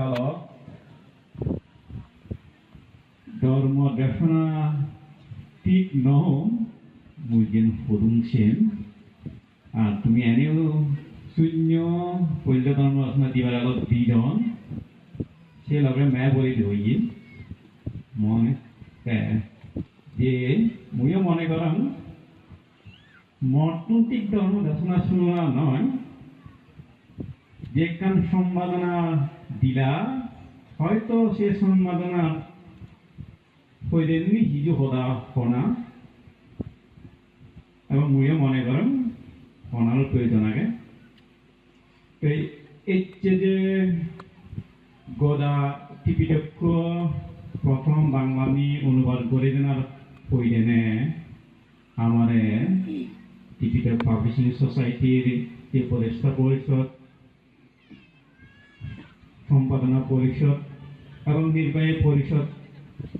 হলো ধর্ম দেশনা ঠিক নহম মই যেন আর তুমি এনেও শূন্য পল্য ধর্ম রচনা দিবার আগত দিজন সে লগে মে বলি ধরি মই এ, যে ময়ও মনে করাম মর্তন্তিক ধর্ম দেশনা শুনা নয় যে কান সম্পাদনা দিলা হয়তো সে সম্পাদনা হইলেননি হিজু হদা হনা। এবং মুয়ে মনে করেন হনার প্রয়োজন আগে। এই এচ্ছে যে গোদা টিপিটক্ষ প্রথম বাংলামি অনুবাদ করে দেনার হইলেনে আমারে টিপিটক পাবলিশিং সোসাইটির যে পরিষদ, সম্পাদনা পরিষদ এবং নির্বাহী পরিষদ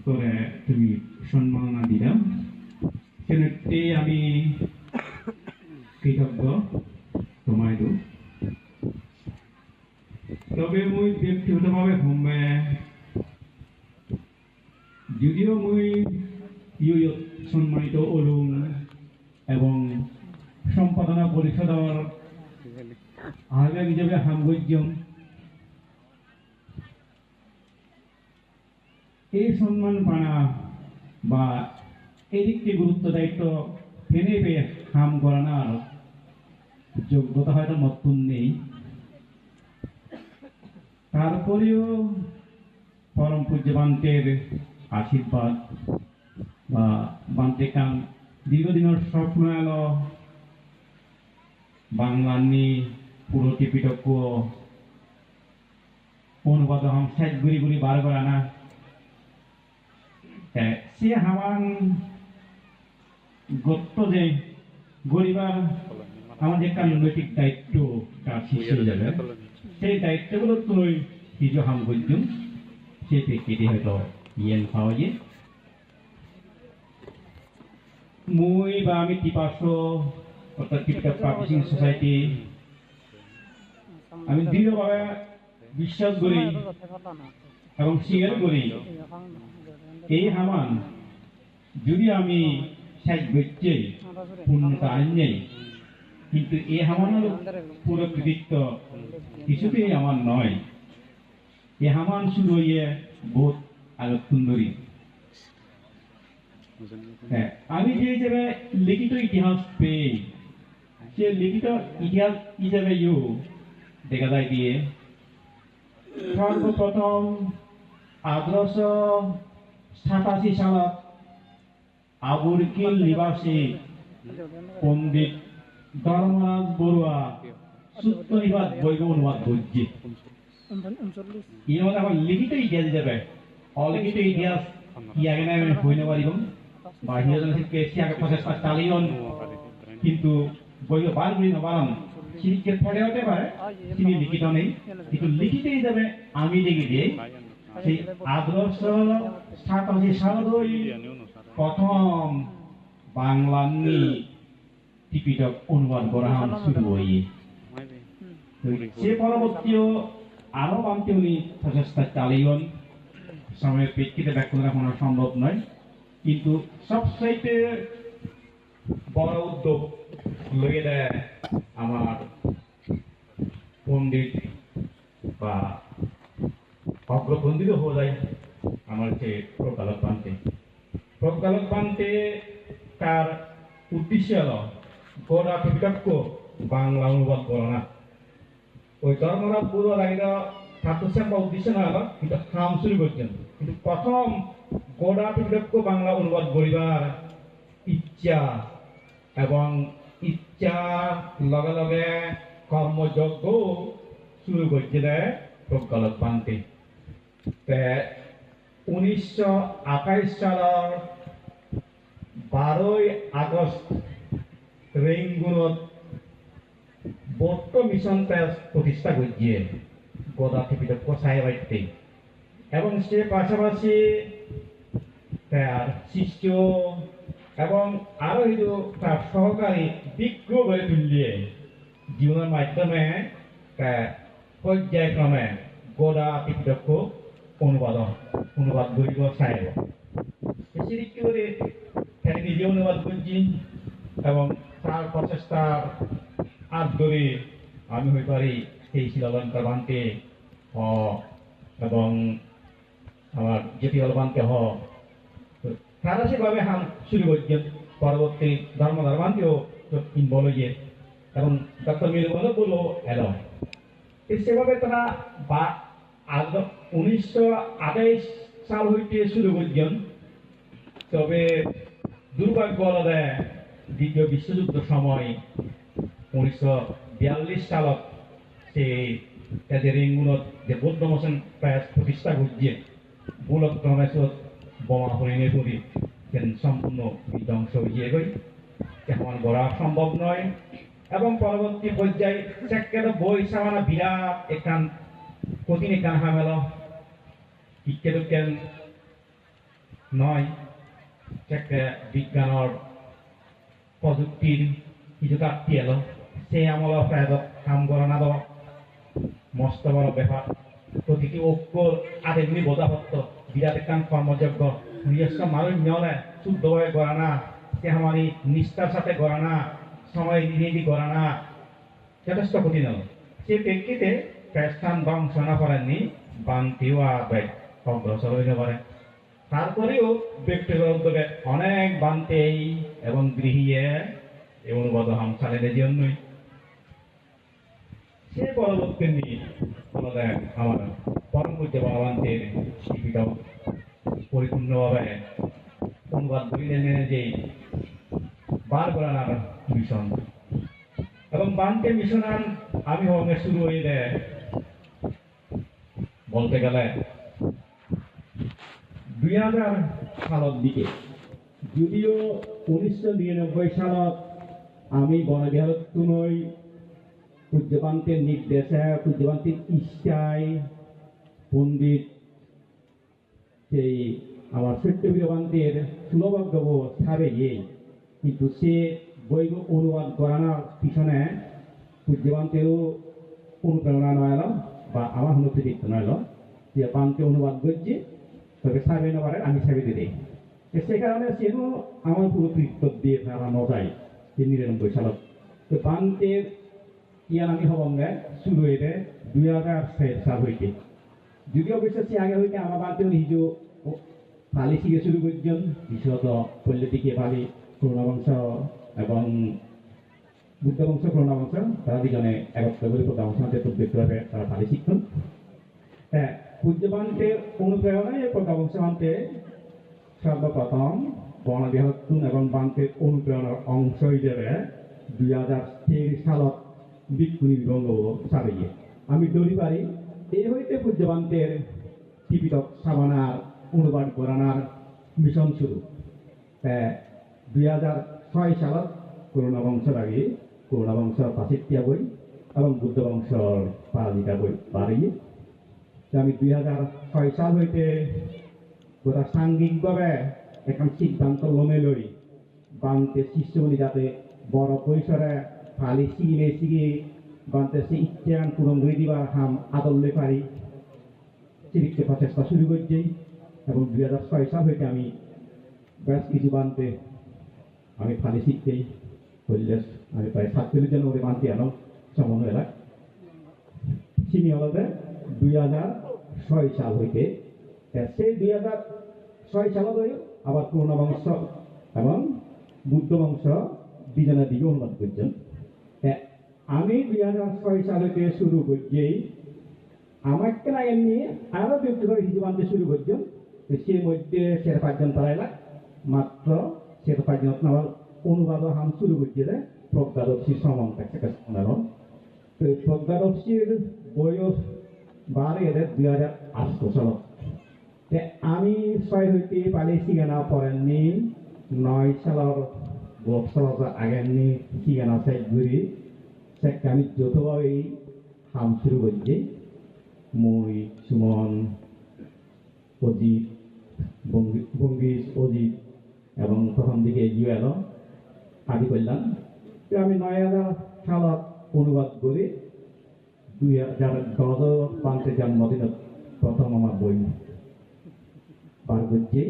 করে তুমি সম্মাননা দিলাম। সেনেতে আমি কৃতজ্ঞ তোমায় দু তবে মই ব্যক্তিগতভাবে সম্বে যদিও মই ইউত সম্মানিত অলুম এবং সম্পাদনা পরিষদৰ আহ্বায়ক হিচাপে সাংগত্যম এই সম্মান পানা বা এদিককে গুরুত্ব দায়িত্ব ফেনে পেয়ে কাম করানোর যোগ্যতা হয়তো নতুন নেই। তারপরেও পরম পূজ্য বান্তের আশীর্বাদ বা বান্তে কাম দীর্ঘদিনের স্বপ্ন এলো বাংলানি পুরো টিপিটক্য অনুবাদ হম সাইড গুড়ি গুড়ি বার করা না সে হামান গত্য যে গরিবার আমাদের একটা নৈতিক দায়িত্ব তার শেষ যাবে। সেই দায়িত্বগুলো তুই হিজ হাম করছুন সে প্রেক্ষিতে হয়তো ইয়েন পাওয়া যায়। মুই বা আমি টিপাশো অর্থাৎ টিপিটা পাবলিশিং সোসাইটি আমি দৃঢ়ভাবে বিশ্বাস করি এবং স্বীকার করি। এই হামান? যদি আমি শেষ বইতে পূর্ণতা আনলেই কিন্তু এই হামানের পুরো কৃতিত্ব কিছুতেই আমার নয়। এ হামান শুরু হইয়ে বহুত আগত সুন্দরী হ্যাঁ, আমি যে হিসেবে লিখিত ইতিহাস পেয়ে সে লিখিত ইতিহাস হিসেবে ইউ দেখা যায় দিয়ে সর্বপ্রথম আঠারোশো সাতাশি সালত আবুরকিল নিবাসী পণ্ডিত ধর্মরাজ বড়ুয়া সূত্র নিবাদ বৈব অনুবাদ ইয়ে এখন লিখিত ইতিহাস হিসেবে অলিখিত ইতিহাস আমি হইনে পারিব কেচিয়াকে প্ৰচেষ্টা চালিয়ন কিন্তু বৈব পড়ে হতে পারে তিনি লিখিত নেই। কিন্তু লিখিত হিসাবে আমি দেখি যে সেই আদর্শ সাতাশি সালই প্রথম টিপিটক অনুবাদ করা শুরু হই সে পরবর্তীও আরও উনি প্রচেষ্টা চালিয়ন। সময়ের প্রেক্ষিতে ব্যাখ্যা করা সম্ভব নয়। কিন্তু সবচাইতে বড় উদ্যোগ লইয়ে দেয় আমার পণ্ডিত বা যায়? আমার যে প্রকালক পান্তে। প্রকালক পান্তে তার উদ্দেশ্য হল, গোড়া বিতক্ক, বাংলা অনুবাদ করো না। ওই ধর্মরাজ পুরো লাগিল ছাত্রছাত্র বা উদ্দেশ্য না হলো কিন্তু কাম শুরু করছেন। কিন্তু প্রথম গোড়া বিতক্ক, বাংলা অনুবাদ করিবার ইচ্ছা এবং ইচ্ছা লগে লগে কর্মযজ্ঞ শুরু করছিলে প্রজ্ঞালক পান্তে। তে উনিশশো আঠাইশ সালের বারোই আগস্ট রেঙ্গুনত বৌদ্ধ মিশন প্রতিষ্ঠা করছে গোদা ত্রিপিটক সাহেব এবং সে পাশাপাশি তার শিষ্য এবং আরও কিছু তার সহকারী বিজ্ঞ গড়ে তুললিয়ে জীবনের মাধ্যমে পর্যায়ক্রমে গোড়া টিপিটক্ষ অনুবাদ অনুবাদ করিব চাইব সেদিক করে তিনি নিজে অনুবাদ করছি এবং তার প্রচেষ্টার হাত ধরে আমি হইতে পারি সেই শিলালঙ্কার বানতে হ এবং আমার যেটি অলবানকে হ। তারা সেভাবে হাম শুরু করছেন পরবর্তী ধর্ম ধর্মান্তেও ইনভলভ হয়ে এবং ডক্টর মিলবল বলো এলো। সেভাবে তারা বা আজ উনিশশো আঠাইশ সাল হইতে শুরু করছেন তবে দুর্ভাগ্য আলাদা, দ্বিতীয় বিশ্বযুদ্ধ সময় উনিশশো বিয়াল্লিশ সালত সেই তাদের রিংগুলত যে বৌদ্ধ মোশন প্রায় প্রতিষ্ঠা করছে মূলত ক্রমেশত বোমা হরিণে করি সম্পূর্ণ বিধ্বংস হয়ে গই। এখন গড়া সম্ভব নয়। এবং পরবর্তী পর্যায়ে চেকের বই সামানা বিরাট এখান, কঠিন এখান হামেল ইকেন নয় চেকে বিজ্ঞানের প্রযুক্তির কিছু ঘাটতি এলো। সেই আমল প্রায় কাম করা না মস্ত বড় ব্যাপার। প্রতিটি ঐক্য আদেগুলি বোঝাপত্র বিরাট একখান কর্মযজ্ঞ। নিজস্ব মানুষ নিয়লে শুদ্ধভাবে করা না। সে আমারই নিষ্ঠার সাথে করা না। সময় দিদি করা না। যথেষ্ট কঠিন হল। সে প্রেক্ষিতে প্রেস্থান ধ্বংস না করেননি বান্তিও আবেগ অগ্রসর হইতে পারে। তারপরেও ব্যক্তিগত উদ্যোগে অনেক বান্তেই এবং গৃহীয়ে এই অনুবাদ হাম চালিয়ে জন্যই। সে পরবর্তী নিয়ে আমার পরম পূজ্য ভগবান্তের শিক্ষিত, পরিপূর্ণভাবে অনুবাদ করিলেন যে বার করার মিশন। এবং বানতে মিশনান আমি হঙ্গে শুরু হয়ে হইলে বলতে গেলে দুই হাজার সালের দিকে, যদিও উনিশশো নিরানব্বই সালত আমি বনবিহারত নই পূজ্যপান্তের নির্দেশে, পূজ্যপান্তের ইচ্ছায় পণ্ডিত সেই আমার সত্যবীরবান্তের সুলভজ্ঞ ছাড়ে গিয়ে কিন্তু সে বই অনুবাদ করানোর পিছনে পূজ্যবান্তেরও অনুপ্রেরণা নয় বা আমার অনুকৃতিত্ব নয় যে পান্তে অনুবাদ করছে তবে সাবে নেবারে আমি সাবে দিতে সে কারণে সেও আমার পুরো কৃত্য দিয়ে তারা নজায় যে নিরানব্বই সালত। তো পান্তের ইয়ান আমি হবঙ্গে শুরু হইতে দুই হাজার সাল হইতে। যদিও অবশ্য সে আগে হইতে আমার বাড়িতেও নিজেও পালি শিখে শুরু করছেন বিশেষত পল্লীটিকে পালি করুণাবংশ এবং বুদ্ধ বংশ করুণা বংশ তারা দুজনে একত্র করে বংশে দেখতে তারা পালি শিক্ষণ হ্যাঁ পূজ্যবান্তের অনুপ্রেরণায় প্রথম বংশান্তে সর্বপ্রথম এবং বান্তের অনুপ্রেরণার অংশ হিসেবে দুই হাজার তেইশ সালত বিক্ষুণী বিভঙ্গ সারিয়ে আমি দড়ি পারি, এই হইতে পূজ্যবান্তের টিপিটক সাবানার অনুবাদ করানার মিশন শুরু। দুই হাজার ছয় সালত করুণা বংশের আগে করুণা বংশের পাঁচিতিয়া বই এবং বুদ্ধ বংশর পারাজিকা বই আমি দুই হাজার ছয় সাল হইতে গোটা সাংঘিকভাবে এখন সিদ্ধান্ত লমে লই বাংতে শিষ্যগুলি যাতে বড় পরিসরে ফালি শিগিলে শিগি বাংতে সে ইচ্ছান পূরণ করে দিবার হাম আদল্লে পারি। সেদিকে প্রচেষ্টা শুরু করছি এবং দুই হাজার ছয় সাল হইতে আমি বেশ কিছু বানতে আমি ফালি শিখতেই করলে আমি প্রায় সাতচল্লিশ জন ওরে বানতে এলাম সমন্বয় এলাক। চিনি হলতে দুই হাজার ছয় সাল হইতে। সেই দুই হাজার ছয় সালত আবার পূর্ণ বংশ এবং বুদ্ধ বংশ দুজনের দিকে অনুবাদ করছেন। আমি দুই হাজার ছয় সাল হইতে শুরু করছি আমার কেন এমনি আরও ব্যক্তিগত হিসেবে আনতে শুরু করছেন। সেই মধ্যে সের পাঁচজন তারা মাত্র সের পাঁচজন আমার অনুবাদ হাম শুরু করছে যে প্রজ্ঞাদর্শী সমান থাকছে শোনানো তো প্রজ্ঞাদর্শীর বয়স বারে এদের দুই হাজার আটশো সালত তে আমি ছয় হইতে পালি সিগানা পড়েননি নয় সালৰ বছৰৰ আগেনি সিগানা চাই ঘূৰি চেক আমি যৌথভাৱেই হাম শুরু করছি মই, সুমন, অজিত, বঙ্গি- বঙ্গীশ, অজিত এবং প্রথম দিকে জুয়েল আদি করলাম। আমি নয় হাজার সালত অনুবাদ করে। দুই হাজার দশ পান্তে জন্মদিনত প্রথম আমার বই। বার করছি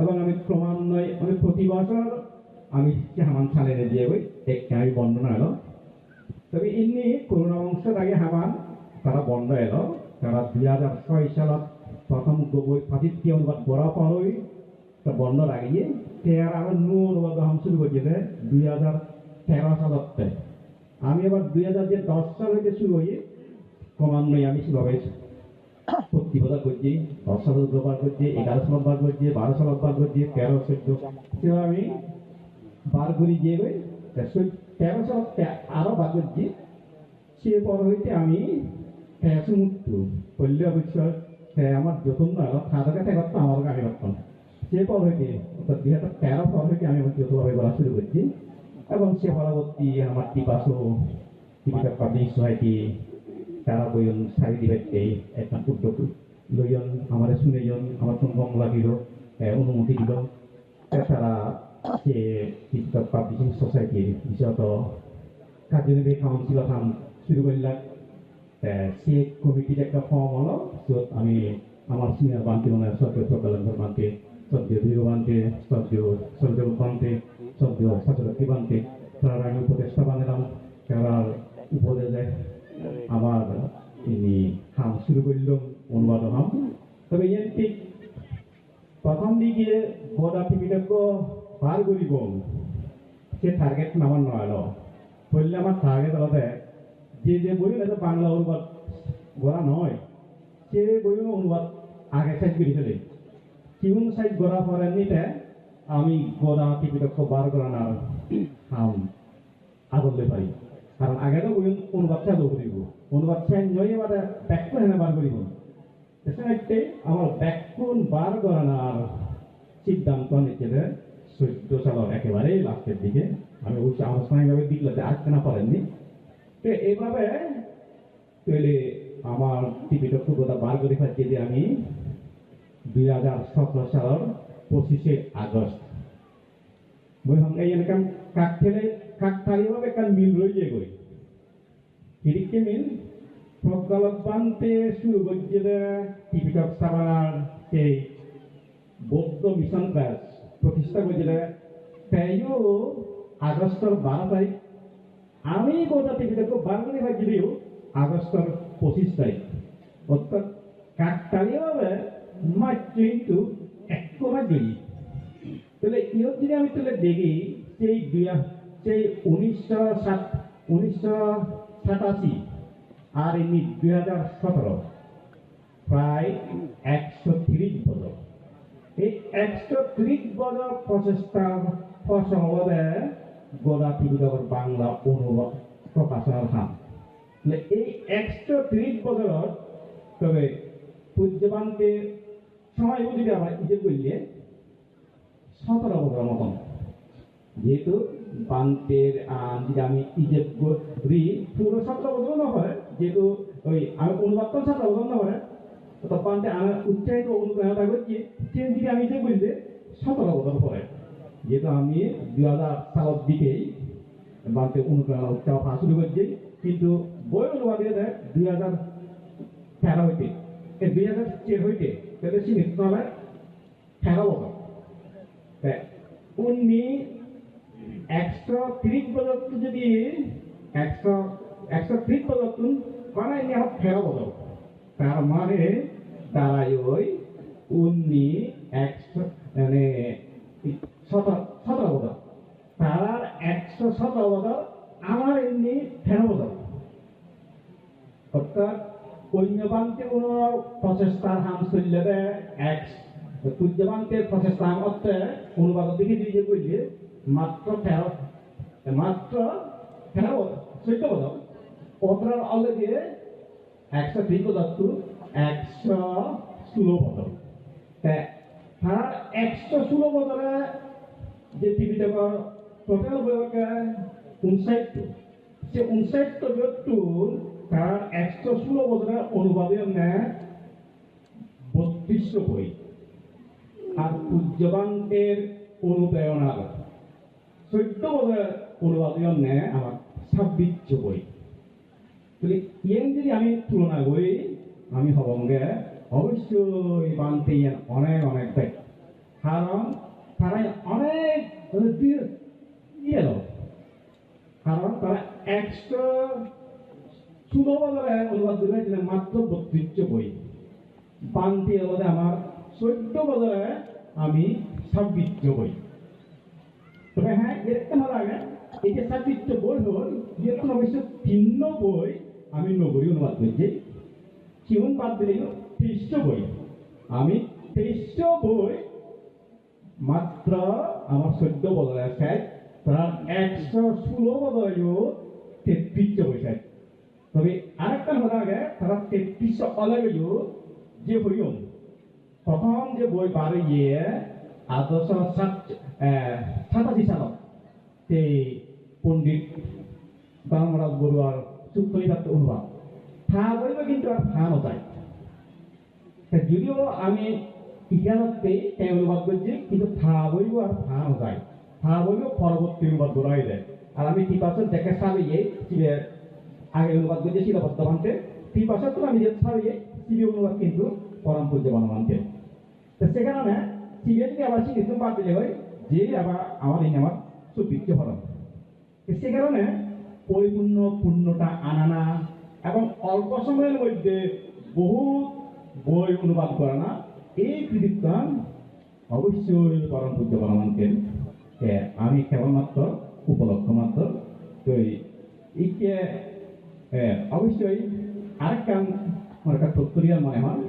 এবং আমি ক্রমান্বয়ে, আমি প্রতি বছর আমি হামান সালেনে দিয়ে বই একটা আমি বর্ণনা এলো। তবে এমনি করোনা বংশের আগে হামান, তারা বন্ধ এলো। তারা দুই হাজার ছয় সালত প্রথম বই ফাঁসিত অনুবাদ করা পরই তা বন্ধ লাগিয়ে তের আরও নু অনুবাদ শুরু করছে দুই হাজার তেরো সালত। আমি আবার দুই হাজার যে দশ সাল হইতে শুরু হই ক্রমান্বয়ে আমি সেভাবে প্রতি বছর করছি দশ সাল বার করছি এগারো সাল বার করছি বারো সাল বার করছি তেরো চোদ্দ। সেভাবে আমি বার করি যে তেরো সাল আরও বার করছি। সে পর হইতে আমি ফ্যাস মুক্ত। পল্লী অবশ্য আমার যতন না খাদাকে ঠেকাতো আমার গাড়ি করতাম। সে পর হইতে দুই হাজার তেরো পর হইতে আমি যতভাবে বলা শুরু করছি। এবং সে পরবর্তী আমার টিপাসো টিপিকা পাবলিক সোসাইটি তারা বইন সারি দিবাইতে একটা উদ্যোগ লইয়ন, আমার শুনেজন আমার সঙ্গম লাগিল অনুমতি দিল। তারা সে টিপিকা পাবলিশিং সোসাইটির বিশেষত কার্যনির্বাহী কাউন্সিল কাম শুরু করলাম। সে কমিটির একটা ফর্ম হলো, য'ত আমি আমার সিনিয়র বান্তি মানে সরকার প্রকল্পের বান্তি সদ্য দীর্ঘ বান্তি সদ্য সদ্য বান্তি বান্তি তার আমি উপদেষ্টা বানালাম তার উপদেশে আমার ইনি হাম শুরু করলাম অনুবাদ হাম। তবে ইয়ান প্রথম দিকে গোটা টিভিটাকে বার করিব। সে টার্গেট নামান নয় বললে আমার টার্গেট আলাদা যে যে বই না বাংলা অনুবাদ করা নয়, সে বই অনুবাদ আগে সাইড করে ফেলে কিউন সাইড গড়া পরে নিতে আমি গড়া টিপিটক বার করা না হাম আগলে পারি। কারণ আগে তো বই অনুবাদ চালু করিব অনুবাদ চাই নয় এবারে ব্যাকুণ এনে বার করিব। এসে আমার ব্যাকুণ বার করা না সিদ্ধান্ত নিচ্ছে চৈদ্দ সালের একেবারে লাস্টের দিকে। আমি অবশ্যই আনুষ্ঠানিকভাবে দিগলাতে আসতে না পারেননি। তো এইভাবে পেলে আমার টিকিট কথা বার করে পাচ্ছি যে আমি। দুই হাজার সতেরো সালের পঁচিশে আগস্ট। মই সঙ্গে এনেকাম কাক ঠেলে কাক থালিভাবে কান মিল রয়ে গই এদিকে মিল প্রজ্ঞালক বানতে শুরু করছে টিপিটক সাবানার সেই বৌদ্ধ মিশন ক্লাস প্রতিষ্ঠা করেছিল তাইও আগস্টর বারো তারিখ আমি গোটা টিভিটাকে বাঙালি ভাগিলেও আগস্টর পঁচিশ তারিখ অর্থাৎ কাকতালীয়ভাবে মাত্র কিন্তু একবার গেলি তাহলে ইয়ত যদি আমি তাহলে দেখি, সেই সেই উনিশশো সাত, উনিশশো সাতাশি আর এমনি দুই হাজার সতেরো, প্রায় একশো তিরিশ বছর। এই একশো ত্রিশ বছর প্রচেষ্টার ফসল গোড়া টিভিজগর বাংলা অনুবাদ প্রকাশনার হাম এই একশো ত্রিশ বছর, তবে পূজ্যবানকে সময় যদি আমরা ইজে করলে সতেরো বছর মতন। যেহেতু বান্তের যদি আমি ইজেব করি, পুরো সতেরো বছর না হয় যেহেতু ওই আমি অনুবাদ তো সতেরো বছর না হয় তো বান্তে আমি উচ্চারিত অনুপ্রেরণা করছি সেন দিকে আমি যে বললে সতেরো বছর পরে। যেহেতু আমি দুই হাজার সালের দিকেই বান্তে অনুপ্রেরণা উৎসাহ পাওয়া শুরু করছি, কিন্তু বই অনুবাদ দুই হাজার তেরো হইতে দুই হাজার চার হইতে সীমিত নয় তেরো বছর উনি একশো ত্রিশ যদি একশো একশো ত্রিশ বছর মানে ইনি আমার তেরো তার মানে দাঁড়ায় ওই উনি একশো মানে সতেরো সতেরো বছর তার একশো সতেরো বছর আমার এমনি তেরো অর্থাৎ পূর্ণবান্তে কোনো প্রচেষ্টার হাম চললে এক পূজ্যবান্তের প্রচেষ্টা অর্থে অনুবাদ দিকে দিয়ে বলছে মাত্র ফেরত মাত্র তেরো বছর। চোদ্দ বছর ওটার অলরেডি একশো বছর টু একশো ষোলো বছর তার একশো ষোলো বছরে যে টিভিটা টোটাল বয়সে উনষাট, সে উনষাট বছর তার একশো ষোলো বছরের অনুবাদের ন্যায় বত্রিশ বই। আর পূজ্যবানদের অনুপ্রেরণার চোদ্দ বছরের অনুবাদের ন্যায় আমার ছাব্বিশশো বই। তাহলে ইয়ান যদি আমি তুলনা করি, আমি হবঙ্গে অবশ্যই বানতে ইয়ান অনেক অনেক দেখ কারণ তারাই অনেক ইয়ে কারণ তারা একশো বছরে অনুবাদ দিলে যে মাত্র বত্রিশ বই। বান্তি বলে আমার চোদ্দ বছরে আমি ছাব্বিশ বই। তবে হ্যাঁ এরকম আগে এই যে ছাব্বিশ বই হল যেরকম অবশ্য ভিন্ন বই আমি নগরী অনুবাদ করছি। জীবন বাদ দিলে তেইশ বই। আমি তেইশ বই মাত্র আমার চোদ্দ বছরে আছে তার একশো ষোলো বছরেও তেত্রিশ বই আছে তবে আরেকটা হলো আগে তারা তেত্রিশ অলগেও যে হইম প্রথম যে বই বারে গিয়ে আদর্শ সাতাশি সালত সেই পণ্ডিত বামরাজ বড়ুয়ার চুক্তনিবাদ অনুবাদ। থা বইব কিন্তু আর থা তা যদিও আমি ইতিহাসতে তাই অনুবাদ করছি, কিন্তু থা বইব আর থা নতায় থা বইব পরবর্তী অনুবাদ দৌড়াই দেয় আর আমি কি পাচ্ছেন দেখে সাবিয়ে যে আগে অনুবাদ করছি ছিল বর্তমানতে তিন বছর তো আমি যে সাবিয়ে সিবি অনুবাদ কিন্তু পরম পূজ্য বনমানতে তো সে কারণে যদি আবার সিবি বাদ দিলে হয়, যে আবার আমার এই আমার সুবৃত্তি হরণ সে কারণে পরিপূর্ণ পূর্ণতা আনানা এবং অল্প সময়ের মধ্যে বহু বই অনুবাদ করা না এই কৃতিত্ব অবশ্যই পরম পূজ্য বনমানকে আমি কেবলমাত্র উপলক্ষ মাত্র। তো ইকে অবশ্যই আরেকটা আমার একটা তত্তরিয়ার মনে হয়।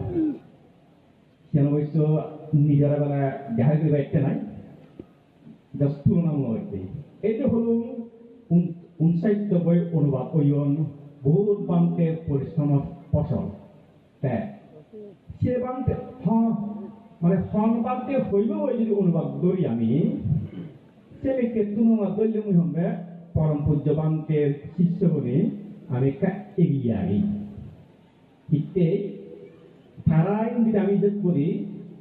সে অবশ্য নিজেরা বেলা জাহাজ বাইকটা নাই? জাস্ট তুলনামূলক ব্যক্তি এইটা হল উনসাহিত্য অনুবাদ ওইন বহুত বান্তের ফসল। তা, সে বান্তে মানে হন বান্তে ওই যদি অনুবাদ করি আমি ব্যক্তি তুলনা মুই হবে পরম পূজ্য বান্তের শিষ্য বলে একটা এগিয়ে আগে ঠিক তারাই যদি আমি করি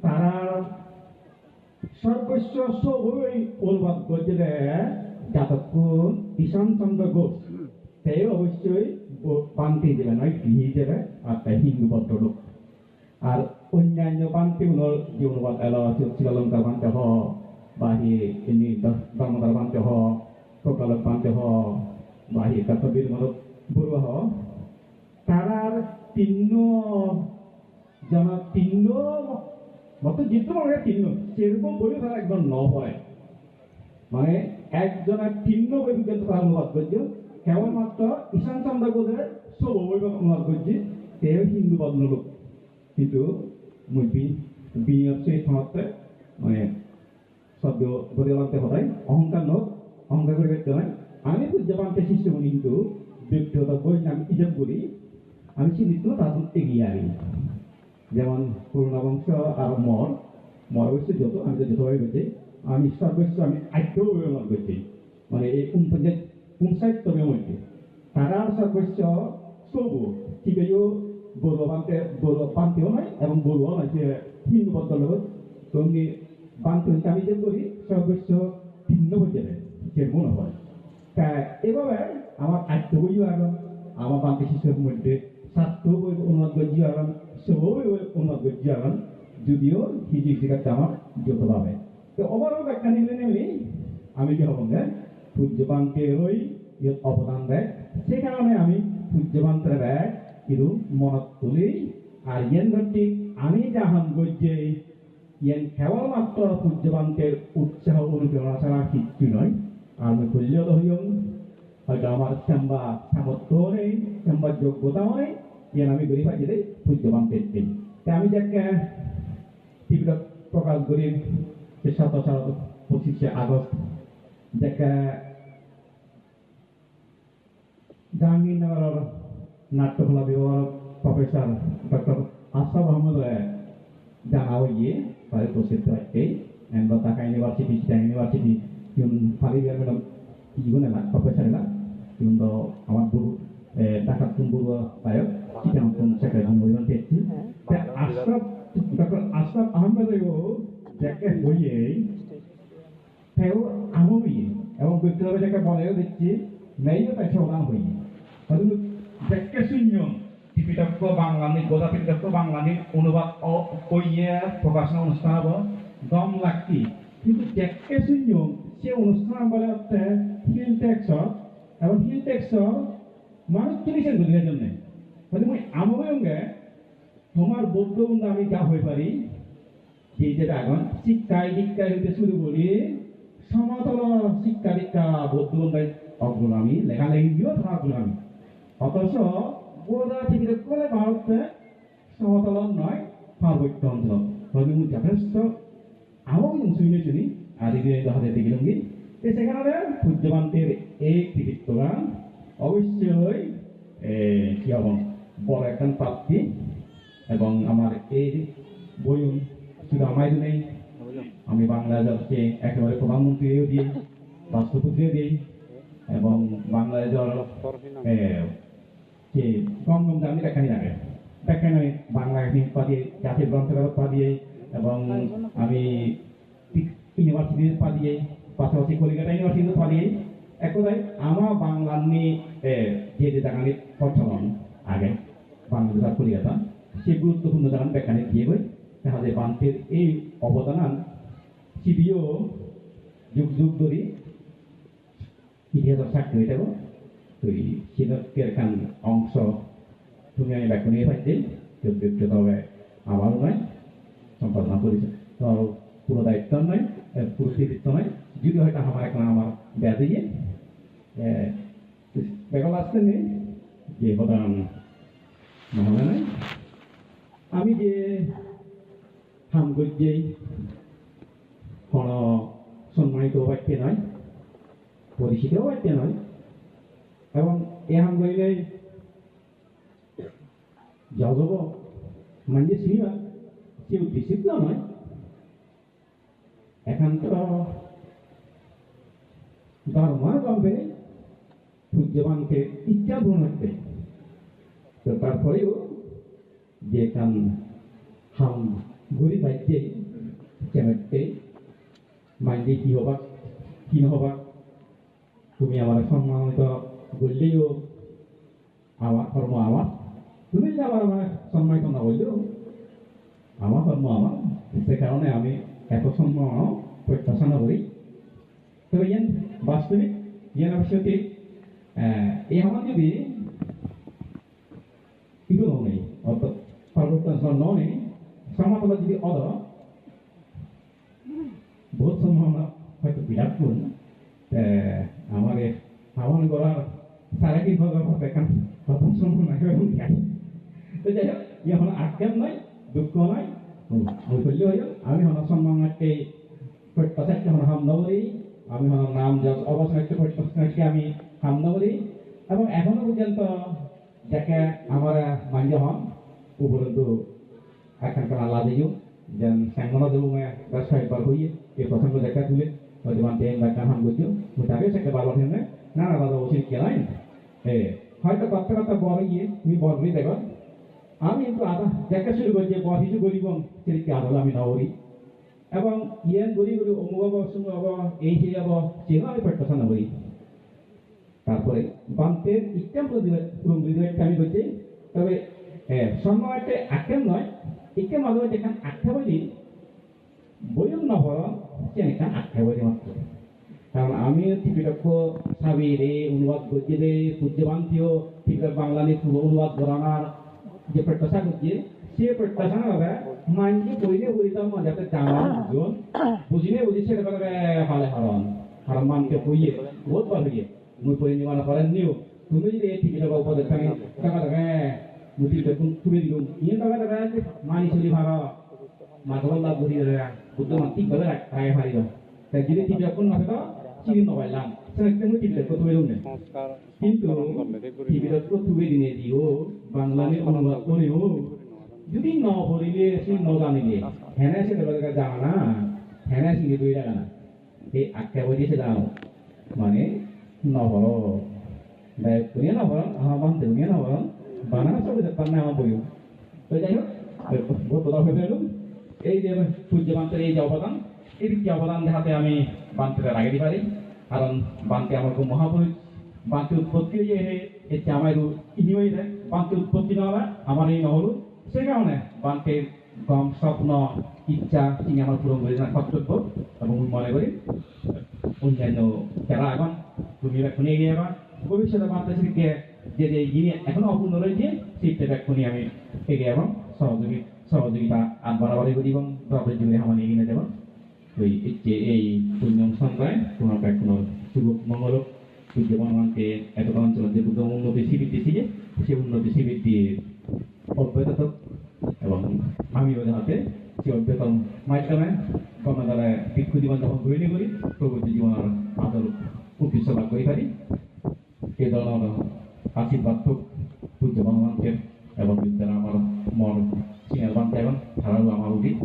তারা সর্বস্ব সবই অনুবাদ করছে যাতক্ষণ ঈশান চন্দ্র ঘোষ সে অবশ্যই পান্তি গৃহী দেবে আর তাই হিন্দু আর অন্যান্য পান্তিগুলোর যে অনুবাদ এলো শ্রীলঙ্কার পান্তে হ বাহি এমনি দামোদর পান্তে হ প্রকালক পান্তে হ বাহি মত বড়ুয়া হ তারার তিন্ন যেন তিন্ন মতো যেহেতু মানে তিন্ন সেরকম বইও তারা একদম ন হয় মানে একজনের তিন্ন বই পর্যন্ত তারা অনুবাদ করছে কেবলমাত্র ঈশান চন্দ্র বোধের সব বই অনুবাদ করছে তেও হিন্দু বদনলোক কিন্তু মই বি বিনিয়োগ সেই সময়তে মানে শব্দ বদলাতে সদায় অহংকার নক অহংকার করে ব্যক্তি নয় আমি পূজ্যপান্তে শিষ্যমণি কিন্তু ব্যক্তিগত বই আমি ইজত করি আমি চিহ্নিত তার এগিয়ে আনি যেমন করুণা বংশ আর মর মর অবশ্য যত, আমি যতভাবে বলছি, আমি সর্বস্ব, আমি আদ্যও ব্যবহার করছি। মানে এই উপঞ্চায়েত পঞ্চায়েত মধ্যে তারা সর্বস্ব সবু, ঠিক আছে, বড় বান্তে বড় বান্তেও নয় এবং বড়ুও নয়, যে হিন্দু বদল তো বান্তে আমি যে করি, সর্বস্ব ভিন্ন হয়ে যাবে যে মনে হয়। তা এভাবে আমার আদ্য বইও আগাম আমার বান্তে শিশুর মধ্যে ছাত্র বই অনুবাদ করছি আগাম সবই অনুবাদ করছি আগাম যদিও হিজি শিখাতে আমার যতভাবে তো ওভারঅল ব্যাখ্যা নিলে নেমে আমি কি হব না? পূজ্যবান্তেরই ইয়াত অবদান দেয়। সেই কারণে আমি পূজ্যবান্তের দেয় কিন্তু মনত তুলি। আর ইয়ান ভিত্তিক আমি যাহান গজ্যে ইয়ান কেবলমাত্র পূজ্যবান্তের উৎসাহ অনুপ্রেরণা ছাড়া কিচ্ছু নয়। আমি কল্যাণ হইম হয়তো আমার চেম্বা সামর্থ্য নেই চেম্বার যোগ্যতাও নেই ইয়ান আমি গরিব আছি পূজ্যবান্তের দিই আমি যাকে তীব্র প্রকাশ করি যে শত পঁচিশে আগস্ট যাকে জাহাঙ্গীরনগরের নাট্যকলা বিভাগের প্রফেসর ডক্টর আশরাফ আহমদ জানা হয়ে তাদের প্রসিদ্ধ এই and university University, yung Madam, yun na lang, professor na, yung do, আমার গুরু, ঢাকা গুরু তাই চিটাং কোন সেক্রেটারি মহিলা দেখছি আশরাফ ডক্টর আশরাফ আহমেদেও যাকে হইয়ে তেও আমবি এবং ব্যক্তিগত যাকে বলেও দেখছি মেয়েও তাই সমান হই হয়তো শূন্য ত্রিপিটক বাংলানি গোদা ত্রিপিটক বাংলানি অনুবাদ কইয়ে প্রকাশনা অনুষ্ঠান হব দম লাগতি কিন্তু দেখে শূন্য সে অনুষ্ঠান বলে হচ্ছে হিল ট্যাক্স এবং হিল মানুষ তুলিছেন বুঝিয়ে জন্য। মানে মই আমগে তোমার বৌদ্ধ আমি যা হয়ে পারি সেই যে এখন শিক্ষায় দীক্ষায় হইতে শুরু করি, সমতল শিক্ষা দীক্ষা বৌদ্ধ বন্ধায় অগ্রগামী লেখালেখি দিয়েও অগ্রগামী অথচ বোধা থেকে করে ভারতে সমতল নয়, পার্বত্য অঞ্চল। মু যথেষ্ট আমার শুনে আদিকে হাতে দেখিলঙ্গি তো সেখানে সূর্যকান্তের এই কৃতিত্বগান অবশ্যই কি হব? এবং আমার এই বই শুধু আমায় নেই আমি বাংলাদেশকে একেবারে প্রধানমন্ত্রীও দিই রাষ্ট্রপতিও দিই, এবং বাংলাদেশের যে গম গম জানি ব্যাখ্যানি থাকে ব্যাখ্যানি বাংলা পাঠিয়ে জাতীয় গ্রন্থাগার পাঠিয়ে এবং আমি ইউনিভার্সিটি পালিয়ে, পাশাপাশি কলিকাতা ইউনিভার্সিটি পাঠিয়ে একদাই আমার বাংলা নিয়ে যে যে জায়গানি প্রচলন আগে বাংলাদেশ আর কলিকাতা সেই গুরুত্বপূর্ণ জায়গা ব্যাখ্যানি দিয়ে দেখা যায় বান্তের এই অবদান সিডিও যুগ যুগ ধরে ইতিহাসের সাক্ষী হয়ে যাব তো এই সিনেটের খান অংশ তুমি আমি ব্যাখ্যা নিয়ে পাইছি কেউ তবে আমারও নয়, সম্পাদনা করেছে। তো পুরো নয় পুরো কৃতিত্ব নয়। যদি হয়তো আমার এখন আমার ব্যাধি। বেগল আসতে নেই যে প্রধান নাই আমি যে হামগজ্জেই কোন সম্মানিত বাক্যে নয় পরিচিত বাক্যে নয়, এবং এ হামগইলে যাদব মানে সিনেমা সে উদ্দেশ্যিত নয় একান্ত ধর্মার গম্ভে সূর্যবানকে ইচ্ছা পূরণ হচ্ছে। তো তারপরেও যে কান হাম ঘুরি বাইতে চেমেটে মাইন্ডে কি হবা, কি নহবা তুমি আমার সম্মানিত বললেও আমার কর্ম আমার। তুমি যে আবার আমার সম্মানিত না বললেও আমার কর্ম আমার। সে কারণে আমি এত সম্মান প্রত্যাশা করি তবে ইয়ান, বাস্তবিক ইয়ান অবশ্যই এই আমার যদি noni atau perbuatan soal noni sama kalau jadi ada বহুত সম্ভাবনা হয়তো বিরাট পূর্ণ আমার আমার গড়ার সাড়ে তিন ভাগ দেখান প্রথম সম্ভাবনা তো যাই হোক ইয়ে হলো আক্ষেপ নয় দুঃখ নয় বৈফল্য হইল আমি হলো সম্মানকে প্রত্যাশাকে হলো হাম নবরী আমি হলো নাম যশ অবসরকে প্রত্যাশাকে আমি হাম নবরী এবং এখনও পর্যন্ত যাকে আমরা মান্য হন, উপরন্তু এখানকার আল্লাহ দিও যেন স্যাংমনা দেবো ব্যবসা একবার হইয়ে এই প্রসঙ্গ দেখা তুলে হয়তো মান দেন বা কাহান বুঝছ মুতাকে সেকে বাবার হেনে না না দাদা ওসির কে নাই হয়তো কথা কথা বড় গিয়ে, তুমি বড়ই দেখো আমি কিন্তু আদা দেখা শুরু করছি বড় কিছু গরিব সেদিকে আদল আমি নবরি এবং ইয়েন গরিব গরিব অমুক হব সুমুক হব এই সেই হব সেও আমি প্রত্যাশা নবরি তারপরে বান্তের ইচ্ছাম পুরো বিধবাইতে আমি করছি তবে সম্মানটা আক্ষেপ নয় ইকে মাধ্যমে যেখান আক্ষেপ হইলি বইম নহর সেখান আক্ষেপ হইলি মাত্র। কারণ আমি ত্রিপিটক সাবিরে অনুবাদ করছি রে সূর্যবান্তিও ত্রিপিটক বাংলানি অনুবাদ করানোর যে প্রত্যাশা করছি সে প্রত্যাশা হবে মানকে বইলে বইতাম যাতে জানা বুঝুন বুঝিলে বুঝি সেটা করে হালে হারন হারন মানকে বইয়ে বহুত বার হইয়ে মুই পরি নিমানা করেন নিও তুমি যদি এই টিকিট পাবো পদে থাকে টাকা টাকা মুই টিকিট তুমি দিলুম ইয়ে টাকা টাকা মানি চলি ভাড়া মাধবন লাভ করি বুদ্ধ মাতি গলে রায় হারিব তাই যদি টিকিট কোন না থাকা চিনি নবাইলাম সেটা মুই টিকিট তুমি দিলুম না সংস্কার কিন্তু তো তুলে দিনে দিও বাংলানি অনুবাদ করেও যদি ন পড়িলে সে ন জানিলে হেনে সে দেবে জানা না হেনে সিঙ্গে দুই টাকা না এই আখ্যা বই দিয়েছে জানো মানে নহর দায় পুনিয়া নহর আমার বান দুনিয়া নহর বানানা সব যেতাম না আমার বইও তো যাই হোক বহুত কথা হয়ে এই যে সূর্য এই যে অবদান এই দিকটি অবদান দেখাতে আমি বান্তের আগে দিতে পারি কারণ বান্তে আমার খুব মহাপুরুষ বাকি উৎপত্তি যে এতে আমার ইনিওই দেয় বাকি উৎপত্তি নহলে আমার এই নহলো সে কারণে বানকে কম স্বপ্ন, ইচ্ছা তিনি আমার পূরণ করে না কর্তব্য এবং মনে করি অন্যান্য যারা এখন, তুমি এক্ষুনি এগিয়ে যাবা। ভবিষ্যতে বাংলাদেশকে যে যে জিনিস এখনও অপূর্ণ রয়েছে, সেইটা এক্ষুনি আমি এগিয়ে যাব। সহযোগী সহযোগিতা আগ বাড়াবাড়ি করি এবং দলের জুড়ে আমার এগিয়ে যাব। ওই যে এই তোমার এখনও শুভ মঙ্গল সূর্য ভগবানকে এত অঞ্চল যে বুদ্ধ উন্নতি শিবির দিয়েছি সে উন্নতি দিয়ে অব্যাহত এবং আমিও যাতে সে অব্যাহত মাধ্যমে কর্মদ্বারা ভিক্ষু জীবন যখন গৃহণী করি প্রগতি জীবনের আদর উদ্দেশ্য লাভ করি পারি এই ধরনের আশীর্বাদ ভগবানকে এবং বিদ্যার আমার মন সিনিয়র বানতে এবং ধারালো আমার উচিত।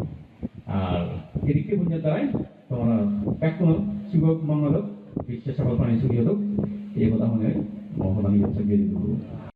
আর এদিকে বুঝে তারাই তোমরা এখনও শিবক মঙ্গলক বিশ্ব প্রাণী সুখী হোক, এই কথা মনে মহল আমি হচ্ছে দেবো